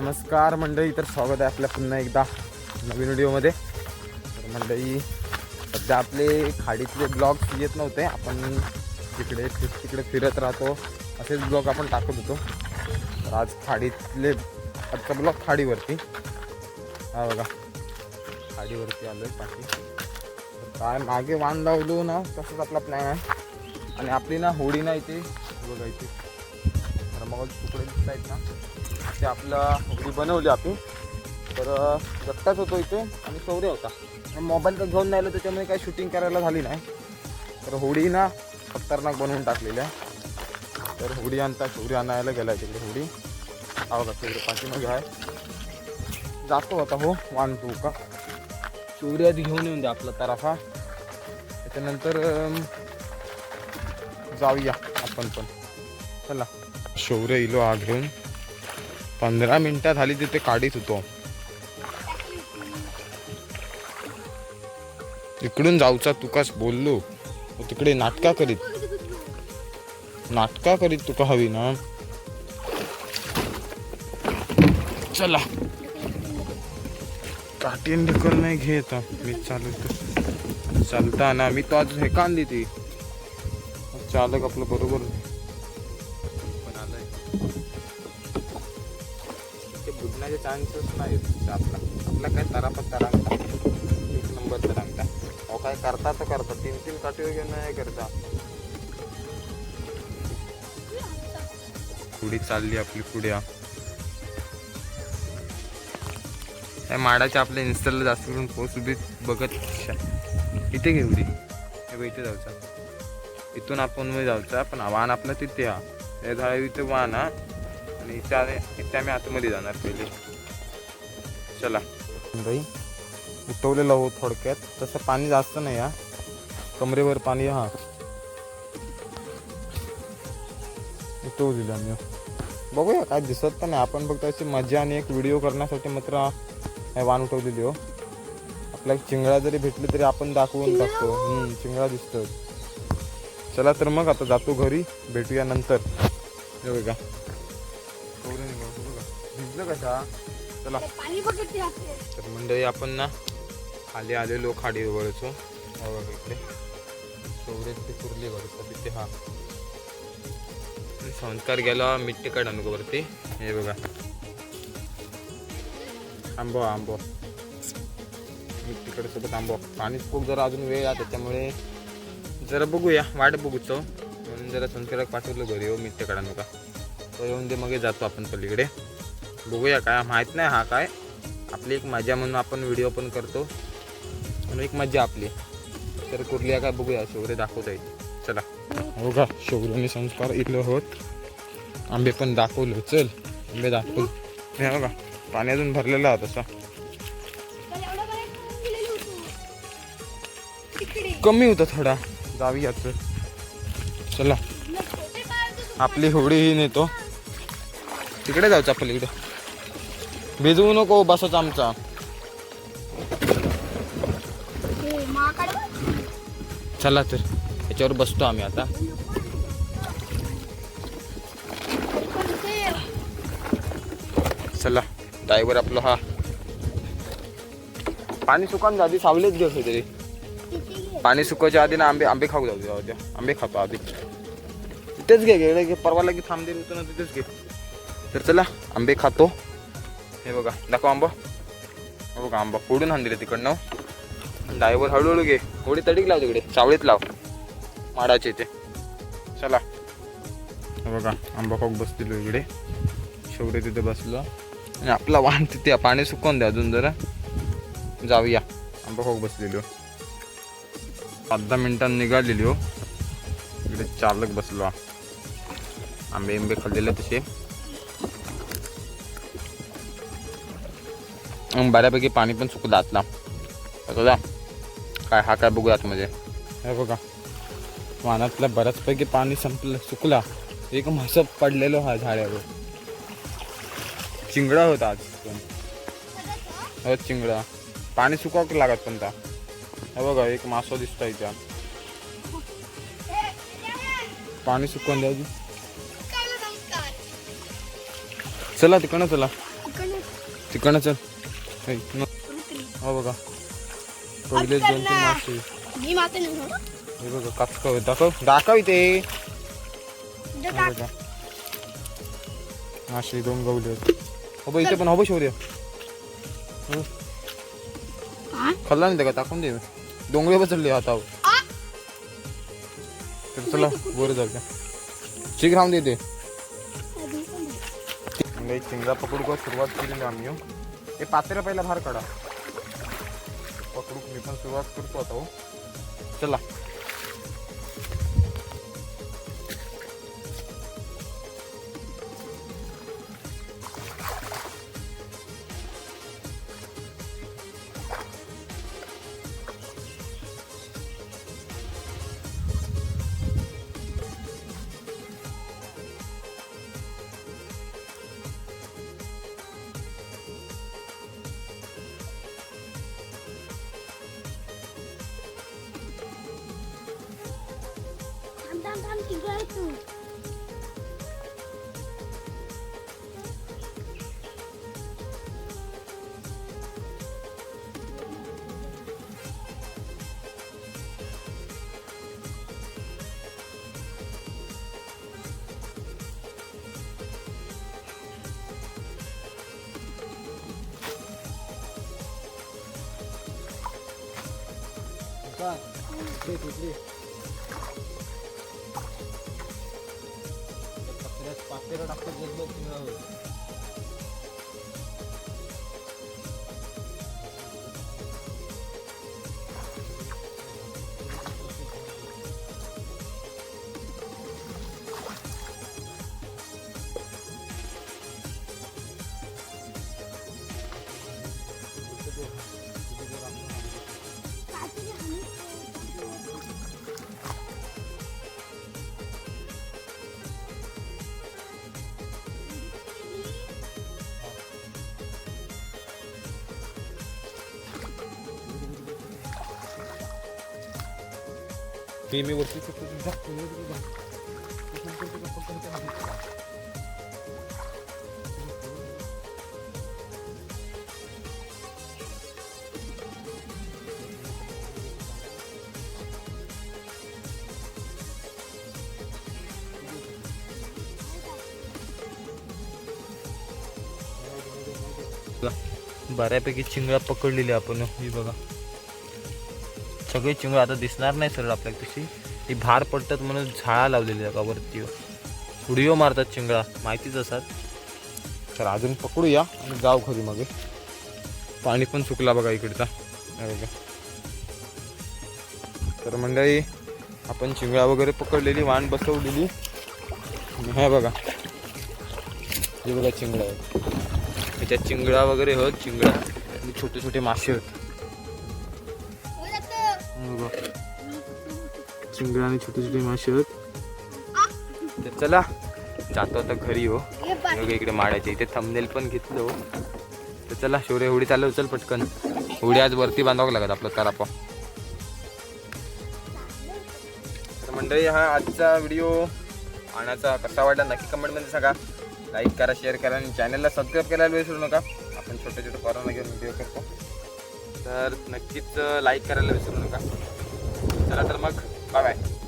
नमस्कार मंडळी. तर स्वागत आहे आपल्या पुन्हा एकदा नवीन व्हिडिओमध्ये. तर मंडळी सध्या आपले खाडीतले ब्लॉग्स येत नव्हते. आपण तिकडे तिकडे फिरत राहतो असेच ब्लॉग आपण टाकत होतो. तर आज खाडीतले आजचा ब्लॉग खाडीवरती. हा बघा. खाडीवरती आलो आहे पाठी काय मागे वाण लावलो ना तसंच आपला प्लॅन आहे. आणि आपली ना होडी ना इथे बघा इथे. तर मग तुकडे दिसत आहेत ना. ते आपला होडी बनवली आपण तर दत्ताच होतो इथे आणि शौर्य होता. मोबाईल तर घेऊन नाही आलो त्याच्यामुळे काही शूटिंग करायला झाली नाही. तर होडी ना खतरनाक बनवून टाकलेली आहे. तर होडी आणता शौर्य आणायला गेला तिकडे होडी. हा तिकडे पाठीमागे आहे. जातो होता हो वान टू का. शौर्य आधी घेऊन येऊन द्या आपला तराफा. त्याच्यानंतर जाऊया आपण पण. चला. शौर्य इलो आ घेऊन. पंधरा मिनटात झाली तिथे काढीत होतो इकडून जाऊचा तुकाच बोललो? तिकडे नाटका करीत. नाटका करीत तुका हवी ना? चला. काटीन ढकल नाही घेत. मी चालत चालता ना मी तो आज हे कान देते. चालक आपलं बरोबर. पण ते चान्सच चान्सेस नाही आपला. आपला काय तरापत तरांगता एक नंबर तरांगता अहो काय करता तर करता. तीन तीन काठी घेऊन नाही करता. पुढे चालली आपली पुढे त्या माडाच्या आपल्या इन्स्टॉलला जास्त करून पोस्ट उभी बघत इथे घे उडी. हे इथे जाऊचा. इथून आपण मग जाऊचा पण वाहन आपला तिथे हा. हे झाड इथे वाहन हा. आणि इथे इथे आम्ही आतमध्ये जाणार पहिले. चला. बाई उठवलेलं हो थोडक्यात. तसं पाणी जास्त नाही हा. कमरेवर पाणी हा. उठवू दिलं आम्ही. बघूया काय दिसत तर नाही. आपण फक्त अशी मजा आणि एक व्हिडिओ करण्यासाठी मात्र हे वाण उठवलेली हो. आपला एक चिंगळा जरी भेटली तरी आपण दाखवून टाकतो. हम्म, चिंगळा दिसतो चला तर मग आता जातो घरी. भेटूया नंतर. हे भिजलं कशा चला. पाणी तर मंडळी आपण ना खाली आलेलो खाडी वळचो हा बघा इकडे. चौरे ते कुर्ली वळचं तिथे हा. आणि संस्कार गेला मिट्टी काढा वरती. हे बघा. आंबो आंबो. मिट्टीकडे सोबत आंबो. पाणी खूप जरा अजून वेळ आहे त्याच्यामुळे जरा बघूया वाट बघूचो. म्हणून जरा संस्कारात पाठवलं घरी हो मिट्टी काढा नका. तो येऊन दे मग जातो आपण पलीकडे. बघूया काय माहीत नाही हा काय. आपली एक मजा म्हणून आपण व्हिडिओ पण करतो. म्हणून एक मजा आपली. तर कुर्लिया काय बघूया शेवरे दाखवता येईल चला. हो का शौर्याने संस्कार इथलं होत. आंबे पण दाखवलो चल. आंबे दाखवलो. हे बघा पाणी अजून भरलेलं आहे तसा. कमी होता थोडा. जाऊयाच चला. आपली होडी ही नेतो. तिकडे जाऊच्या आपण इकडं. भिजवू नको बसच आमचा. चला तर याच्यावर बसतो आम्ही आता. चला ड्रायव्हर आपलं हा. पाणी सुकान आधी सावलीच घेऊ तरी. पाणी सुकवायच्या आधी ना आंबे आंबे खाऊ जाऊ जाऊ द्या आंबे खातो आधी. तिथेच घे गेले घे. परवा लगे थांब दे ना तिथेच घे. तर चला आंबे खातो. हे बघा दाखव आंबा. हे बघा आंबा फोडून आणले तिकडनं. डायव्हर हळूहळू घे. थोडी तडीक लाव तिकडे. चावळीत लाव. माडाचे ते. चला. हे बघा आंबा खाऊ बसतील इकडे. शेवटी तिथे बसलो. आणि आपला वाहन तिथे पाणी सुकवून द्या अजून जरा. जाऊया. आंबा खाऊ बसलेलो. पाच दहा मिनटांनी निघालेली हो. इकडे चालक बसलो. आंबे आंबे खाल्लेले तसे. बऱ्यापैकी पाणी पण सुकलं आतला बघा काय हा काय बघूया आतमध्ये हे बघा. वानातल्या बऱ्याचपैकी पाणी संपलं सुकला. एक म्हस पडलेलो हा झाडावर. चिंगडा होता आज पण. हो चिंगडा. पाणी सुकावं लागत पण त्या हे बघा एक मासो दिसतोय त्या पाणी सुकवून नमस्कार चला तिकडनं चला. तिकडनं चल. हे. हो बघा. पहिले दोन तीन मासे. मी माते नाही हो. हे बघा काचका दाखव. दाखव इथे. हे. बघा. मासे दोन गवले होते हो बघ इथे पण हो बघ हा? खाल्ला नाही का टाकून दे. डोंगरे बसले हातावर! तर चला वर जाऊया चिक राहून देते चिंगरा पकडू का? सुरुवात केलेली आम्ही ते पातेला पहिला बाहेर काढा. पकडू मी पण सुरुवात करतो आता हो. चला. 干！给主力。तिकडं आहे तू. काहीतरी मी मी वरती बऱ्यापैकी चिंगळा पकडलेली आपण ही बघा. सगळे चिंगळा आता दिसणार नाही सरळ आपल्याला तशी ती भार पडतात म्हणून झाळा लावलेली का वरती. उडिओ मारतात चिंगळा. माहितीच असतात. तर अजून पकडूया आणि जाऊ खरी मग. पाणी पण सुकला बघा इकडचा. बघा. तर मंडळी आपण चिंगळा वगैरे पकडलेली वाण बसवलेली. हे बघा. हे बघा चिंगळा. आहे त्याच्यात चिंगळा वगैरे होत चिंगळा. आणि छोटे छोटे मासे होत चिंगळा आणि छोटे छोटे आ! तर चला जातो आता घरी हो. इकडे माडायचे इथे थंबनेल पण घेतलं हो. तर चला शौर्य होडी चालव चल पटकन. होडी आज वरती बांधावं लागत आपलं करापा तर मंडळी हा आजचा व्हिडिओ आणायचा कसा वाटला नक्की कमेंटमध्ये सांगा. लाईक करा शेअर करा आणि चॅनलला सबस्क्राईब करायला विसरू नका. आपण छोटे छोटे पोरांना घेऊन व्हिडिओ करतो. तर नक्कीच लाईक करायला विसरू नका. चला तर मग 拜拜。